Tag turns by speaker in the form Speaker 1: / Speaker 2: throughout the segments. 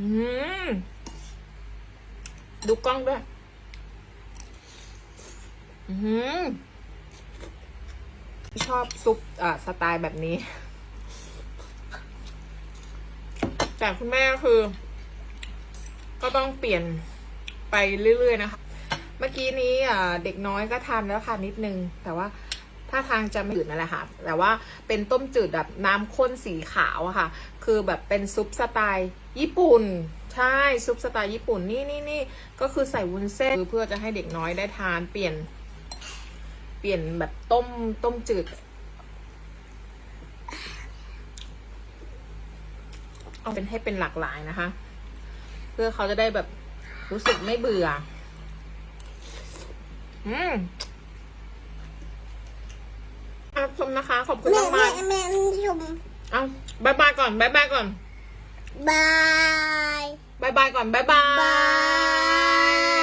Speaker 1: อืมดูกล้องด้วย อืมชอบซุปอ่าสไตล์แบบนี้ แต่คุณแม่ก็คือ ก็ต้องเปลี่ยนไปเรื่อย ๆ นะคะ เมื่อกี้นี้อ่าเด็กน้อยก็ทานแล้วค่ะนิดนึง แต่ว่าถ้าทางจะไม่จืดนั่นแหละค่ะ แต่ว่าเป็นต้มจืดแบบน้ำข้นสีขาวอะค่ะ คือแบบเป็นซุปสไตล์ญี่ปุ่น ใช่ซุปสไตล์ญี่ปุ่นนี่นี่นี่ก็คือใส่วุ้นเส้นเพื่อจะให้เด็กน้อยได้ทานเปลี่ยน เปลี่ยนแบบต้มต้มจืดเอาเป็นให้เป็นหลากหลายนะคะ เพื่อเขาจะได้แบบรู้สึกไม่เบื่อ อืมอะชมนะคะ ขอบคุณ
Speaker 2: มา
Speaker 1: ก
Speaker 2: แม่แม่ชม
Speaker 1: เอาบายบายก่อนบายบายก่อน
Speaker 2: บาย
Speaker 1: บายบายก่อนบายบาย
Speaker 2: บา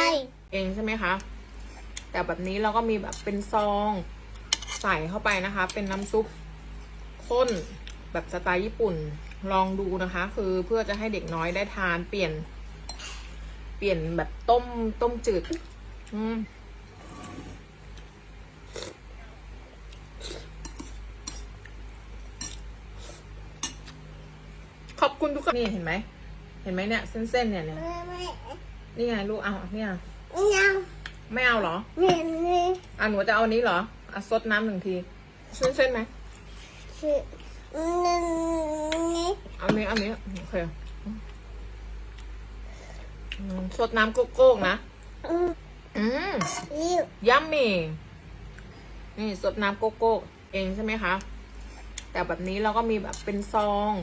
Speaker 2: ย
Speaker 1: เองใช่ไหมคะ แต่แบบนี้เราก็มีแบบเป็นซองใส่เข้าไปนะคะ เป็นน้ำซุปข้นแบบสไตล์ญี่ปุ่นลองดูนะคะ คือเพื่อจะให้เด็กน้อยได้ทานเปลี่ยน เปลี่ยนแบบต้มต้มจืด อืม ขอบ คุณทุกคนนี่เห็นไหม เห็นไหมเนี่ยเส้นๆเนี่ยเนี่ย
Speaker 2: แม่แม่
Speaker 1: นี่ไงลูกเอาเนี่ย
Speaker 2: ยัง
Speaker 1: ไม่เอาเหรอ
Speaker 2: แม่นี่
Speaker 1: อะหนูจะเอาอันนี้เหรออะซดน้ำหนึ่งทีเส้นเส้นๆไหม
Speaker 2: คือนี่นี่
Speaker 1: เอาอันนี้เอาอันนี้โอเคอืมซดน้ำโกโก้นะ
Speaker 2: อืม
Speaker 1: อืม
Speaker 2: ยิ้ว
Speaker 1: ยัมมี่ นี่ซดน้ำโกโก้เองใช่ไหมคะ แต่แบบนี้เราก็มีแบบเป็นซอง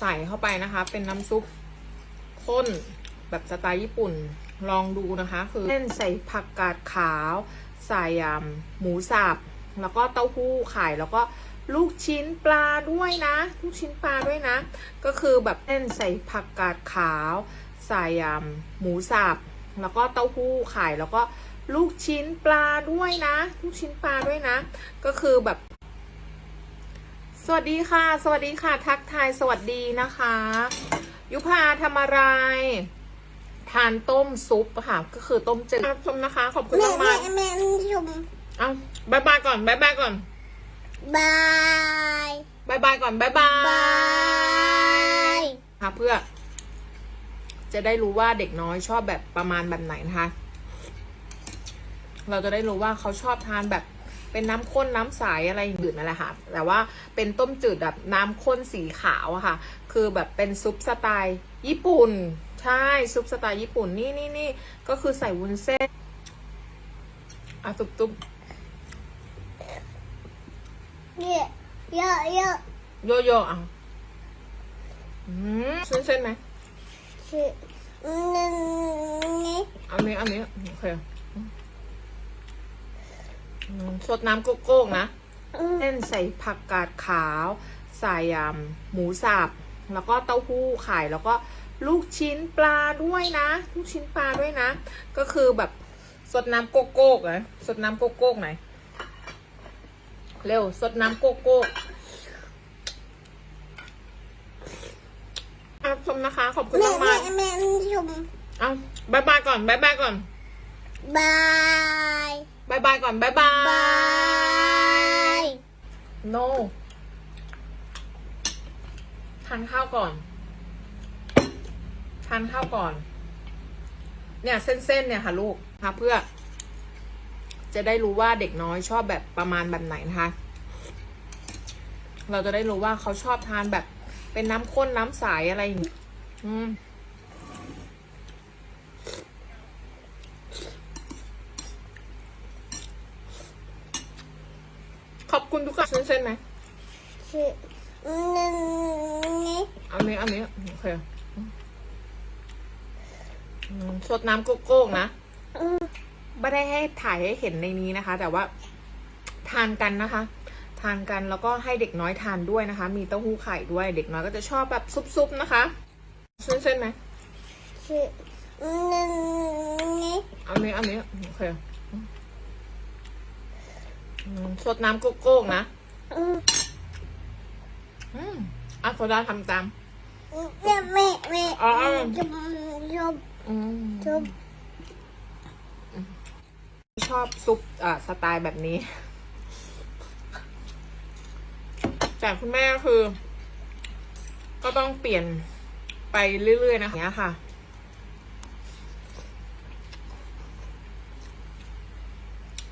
Speaker 1: ใส่เข้าไปนะคะ เป็นน้ำซุปข้นแบบสไตล์ญี่ปุ่นลองดูนะคะ คือเส้นใส่ผักกาดขาว ใส่หมูสับแล้วก็เต้าหู้ไข่แล้วก็ลูกชิ้นปลาด้วยนะ ลูกชิ้นปลาด้วยนะ ก็คือแบบเส้นใส่ผักกาดขาว ใส่หมูสับแล้วก็เต้าหู้ไข่แล้วก็ลูกชิ้นปลาด้วยนะ ลูกชิ้นปลาด้วยนะ ก็คือแบบ วัสดีค่ะ สวัสดีค่ะ ทักทายสวัสดีนะคะ ยุพาทำอะไร ทานต้มซุปค่ะ ก็คือต้มจืดชมนะคะ ขอบคุณ
Speaker 2: มา
Speaker 1: ก
Speaker 2: แม่
Speaker 1: มาก
Speaker 2: แม่ชม
Speaker 1: เอาบายบายก่อนบายบายก่อน
Speaker 2: บาย
Speaker 1: บายบายก่อนบายบาย
Speaker 2: บาย
Speaker 1: ค่ะเพื่อ จะได้รู้ว่าเด็กน้อยชอบแบบประมาณแบบไหนนะคะ เราจะได้รู้ว่าเขาชอบทานแบบ เป็นน้ำข้นน้ำใสอะไรอย่างอื่นนั่นแหละค่ะ แต่ว่าเป็นต้มจืดแบบน้ำข้นสีขาวอะค่ะ คือแบบเป็นซุปสไตล์ญี่ปุ่น ใช่ซุปสไตล์ญี่ปุ่นนี่นี่นี่ก็คือใส่วุ้นเส้นอะตุบตุบ
Speaker 2: เนี่ยเยอะเยอะ
Speaker 1: โยโย่อะอืมเส้นเส้นไหม
Speaker 2: คือนี่นี่
Speaker 1: เอาเนี้ยเอาเนี้ยโอเคอืม สดน้ำโกโก้นะ
Speaker 2: อืม
Speaker 1: เส้นใส่ผักกาดขาว ใส่ยำหมูสับแล้วก็เต้าหู้ไข่แล้วก็ลูกชิ้นปลาด้วยนะ ลูกชิ้นปลาด้วยนะ ก็คือแบบสดน้ำโกโก้นะสดน้ำโกโก้ไหนอยเร็วสดน้ำโกโก้อะชมนะคะ ขอบคุณ
Speaker 2: แม่
Speaker 1: มาก
Speaker 2: แม่
Speaker 1: มาก
Speaker 2: แม่ชม
Speaker 1: ๆเอาบายบายก่อนบายบายก่อน
Speaker 2: บาย
Speaker 1: บายบายก่อนบายบาย
Speaker 2: บาย
Speaker 1: no ทานข้าวก่อน ทานข้าวก่อน เนี่ยเส้นๆเนี่ยค่ะลูกค่ะเพื่อ จะได้รู้ว่าเด็กน้อยชอบแบบประมาณแบบไหนนะคะ เราจะได้รู้ว่าเขาชอบทานแบบเป็นน้ำข้นน้ำใสอะไรอย่างนี้อืม ขอบ คุณทุกคนเส้นๆไหม
Speaker 2: คือนี่นี่
Speaker 1: เอาเนี้ยเอาเนี้ยโอเคอืมสดน้ำโกโก้นะไม่ได้ให้ถ่ายให้เห็นในนี้นะคะ แต่ว่าทานกันนะคะ ทานกันแล้วก็ให้เด็กน้อยทานด้วยนะคะ มีเต้าหู้ไข่ด้วย เด็กน้อยก็จะชอบแบบซุปๆนะคะเส้นๆไหม
Speaker 2: คือนี่นี่
Speaker 1: เอาเนี้ยเอาเนี้ยโอเคอืม สดน้ำโกโก้นะ
Speaker 2: อืม
Speaker 1: อืมอะโซดาทำตาม
Speaker 2: เนี่ยแม่แม่
Speaker 1: อ๋อ
Speaker 2: จุ๊บจุ๊บ
Speaker 1: อืม
Speaker 2: จุ๊บ
Speaker 1: ชอบซุปอ่าสไตล์แบบนี้ แต่คุณแม่คือ ก็ต้องเปลี่ยนไปเรื่อยๆ นะคะเนี้ยค่ะ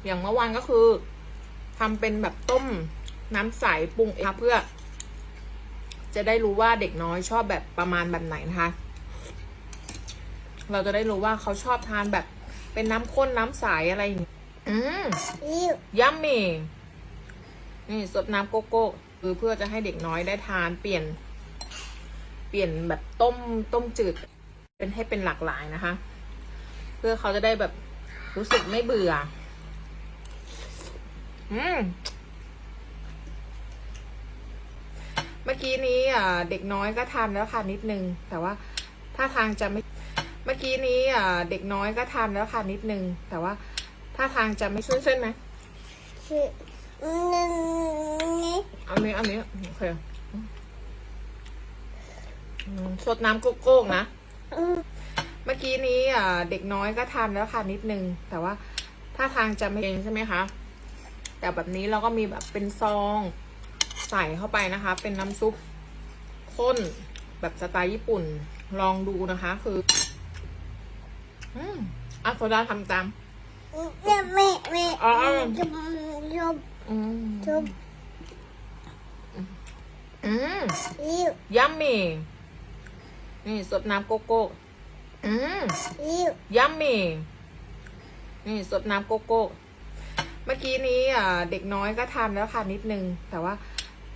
Speaker 1: อย่างเมื่อวานก็คือ ทำเป็นแบบต้มน้ำใสปรุงเองค่ะเพื่อ จะได้รู้ว่าเด็กน้อยชอบแบบประมาณแบบไหนนะคะ เราจะได้รู้ว่าเขาชอบทานแบบเป็นน้ำข้นน้ำใสอะไรอย่างเงี้ยอืม
Speaker 2: ยิ้ว
Speaker 1: ยัมมี่นี่สดน้ำโกโก้คือเพื่อจะให้เด็กน้อยได้ทานเปลี่ยน เปลี่ยนแบบต้มต้มจืด เป็นให้เป็นหลากหลายนะคะ เพื่อเขาจะได้แบบรู้สึกไม่เบื่อ อืมเมื่อกี้นี้อ่าเด็กน้อยก็ทานแล้วค่ะนิดนึง แต่ว่าถ้าทางจะไม่ เมื่อกี้นี้อ่าเด็กน้อยก็ทานแล้วค่ะนิดนึง แต่ว่าถ้าทางจะไม่ชุ่นเส้นไหม
Speaker 2: ชื่อนี่นี่
Speaker 1: เอาเนี้ยเอาเนี้ยโอเคสดน้ำโกโก้นะ เมื่อกี้นี้อ่าเด็กน้อยก็ทานแล้วค่ะนิดนึง แต่ว่าถ้าทางจะไม่เองใช่ไหมคะ แต่แบบนี้เราก็มีแบบเป็นซองใส่เข้าไปนะคะ เป็นน้ำซุปข้นแบบสไตล์ญี่ปุ่นลองดูนะคะ คือ อืมอะโซดาทำตาม
Speaker 2: เนี่ยแม่แม่จุบจุบ
Speaker 1: อืม
Speaker 2: จุ๊บ
Speaker 1: อืม
Speaker 2: ยั
Speaker 1: มมี่นี่สดน้ำโกโก้อืม
Speaker 2: ยั
Speaker 1: มมี่นี่สดน้ำโกโก้ มื่อกี้นี้เด็กน้อยก็ทานแล้วค่ะนิดนึง แต่ว่า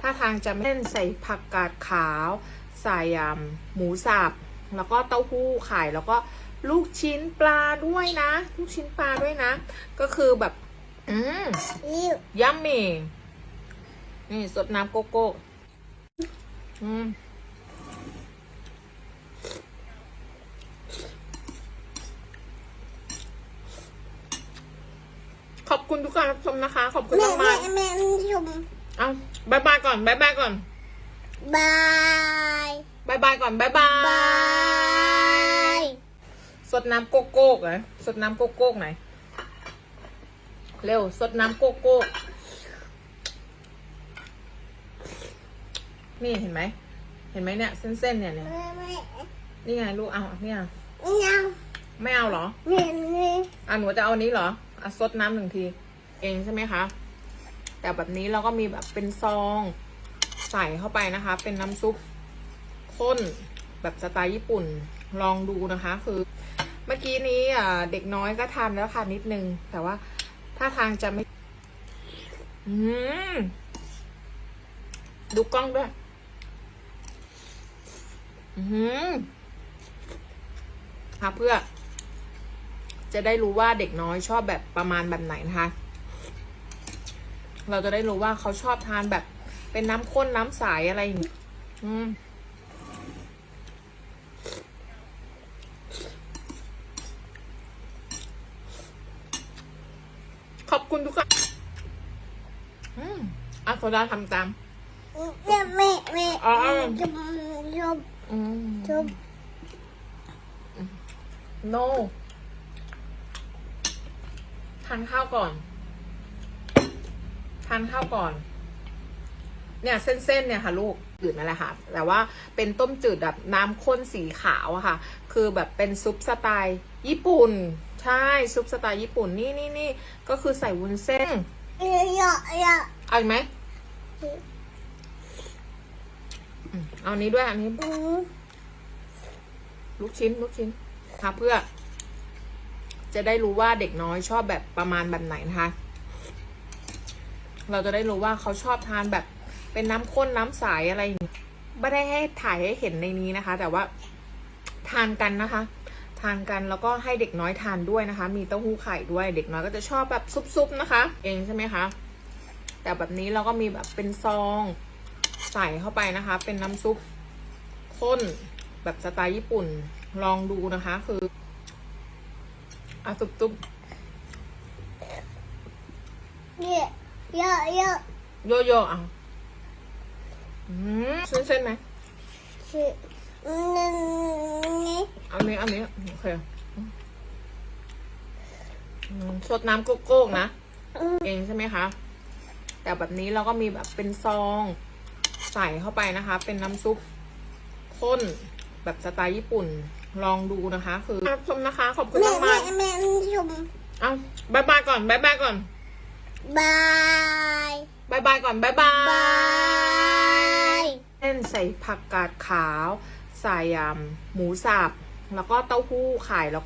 Speaker 1: ถ้าทางจะไม่เล่นใส่ผักกาดขาว ใส่หมูสับแล้วก็เต้าหู้ไข่แล้วก็ลูกชิ้นปลาด้วยนะ ลูกชิ้นปลาด้วยนะ ก็คือแบบ อืม
Speaker 2: ยั
Speaker 1: มมี่นี่สดน้ำโกโก้อืม ขอบ คุณทุกการรับชมนะคะ ขอบคุณ
Speaker 2: แม่
Speaker 1: มาก
Speaker 2: แม่
Speaker 1: มาก
Speaker 2: แม่จุ๊บ
Speaker 1: ๆเอาบายบายก่อนบายบายก่อน
Speaker 2: บาย
Speaker 1: บายบายก่อนบายบา
Speaker 2: บาย ย
Speaker 1: สดน้ำโกโก้หนสดน้ำโกโก้ไหนอยเร็วสดน้ำโกโก้นี่เห็นไหม เห็นไหมเนี่ยเส้นๆเนี่ยเนี่ย
Speaker 2: แม่แม่
Speaker 1: นี่ไงลูกเอาเนี่ย
Speaker 2: ยัง
Speaker 1: ไม่เอาเหรอ
Speaker 2: แม่นี่
Speaker 1: อะหนูจะเอานี้เหรอ อะซดน้ำหนึ่งที เองใช่ไหมคะ แต่แบบนี้เราก็มีแบบเป็นซองใส่เข้าไปนะคะ เป็นน้ำซุปข้นแบบสไตล์ญี่ปุ่นลองดูนะคะ คือ เมื่อกี้นี้อ่าเด็กน้อยก็ทานแล้วค่ะนิดนึง แต่ว่าถ้าทางจะไม่ อืมดูกล้องด้วย อืมค่ะเพื่อ จะได้รู้ว่าเด็กน้อยชอบแบบประมาณแบบไหนนะคะ เราจะได้รู้ว่าเขาชอบทานแบบ เป็นน้ำข้นน้ำใสอะไรอย่างนี้อืมขอบคุณทุกคนอืมอะโซดาทำตาม
Speaker 2: เนี่ยแม่แม่
Speaker 1: อ๋อ
Speaker 2: จุ๊บจุ๊บ
Speaker 1: อืม
Speaker 2: จุ๊บ
Speaker 1: no ทานข้าวก่อน ทานข้าวก่อน เนี่ย เส้นๆเนี่ยค่ะลูกจืดนั่นแหละค่ะ แต่ว่าเป็นต้มจืดแบบน้ำข้นสีขาวอะค่ะ คือแบบเป็นซุปสไตล์ ญี่ปุ่น ใช่ซุปสไตล์ญี่ปุ่นนี่นี่นี่ก็คือใส่วุ้นเส้น
Speaker 2: เยอะเยอะเยอะ
Speaker 1: เอาอีกไหมอืมเอาอันนี้ด้วยอันนี้
Speaker 2: อืม
Speaker 1: ลูกชิ้นลูกชิ้นค่ะเพื่อ จะได้รู้ว่าเด็กน้อยชอบแบบประมาณแบบไหนนะคะ เราจะได้รู้ว่าเขาชอบทานแบบเป็นน้ำข้นน้ำใสอะไรอย่างนี้ไม่ได้ให้ถ่ายให้เห็นในนี้นะคะ แต่ว่าทานกันนะคะ ทานกันแล้วก็ให้เด็กน้อยทานด้วยนะคะ มีเต้าหู้ไข่ด้วย เด็กน้อยก็จะชอบแบบซุปๆนะคะ เองใช่ไหมคะ แต่แบบนี้เราก็มีแบบเป็นซองใส่เข้าไปนะคะ เป็นน้ำซุปข้นแบบสไตล์ญี่ปุ่นลองดูนะคะ คือ อะตุบ
Speaker 2: เยอะเยอะเยอะ
Speaker 1: ๆโยโย่อะอืมเส้นๆไหม
Speaker 2: ชื่อนี่
Speaker 1: เอานี้เอานี้โอเคอืมสดน้ำโกโก้นะ เองใช่ไหมคะ แต่แบบนี้เราก็มีแบบเป็นซอง ใส่เข้าไปนะคะ เป็นน้ำซุปข้นแบบสไตล์ญี่ปุ่น ลองดูนะคะ คือชมนะคะ ขอบคุณ
Speaker 2: แม่
Speaker 1: มาก
Speaker 2: แม่
Speaker 1: มาก
Speaker 2: แม่ชม
Speaker 1: ๆเอาบายบายก่อนบายบายก่อน
Speaker 2: บาย
Speaker 1: บายบายก่อนบายบา
Speaker 2: บายย
Speaker 1: เส้นใส่ผักกาดขาว ใส่ยำหมูสับแล้วก็เต้าหู้ไข่แล้ว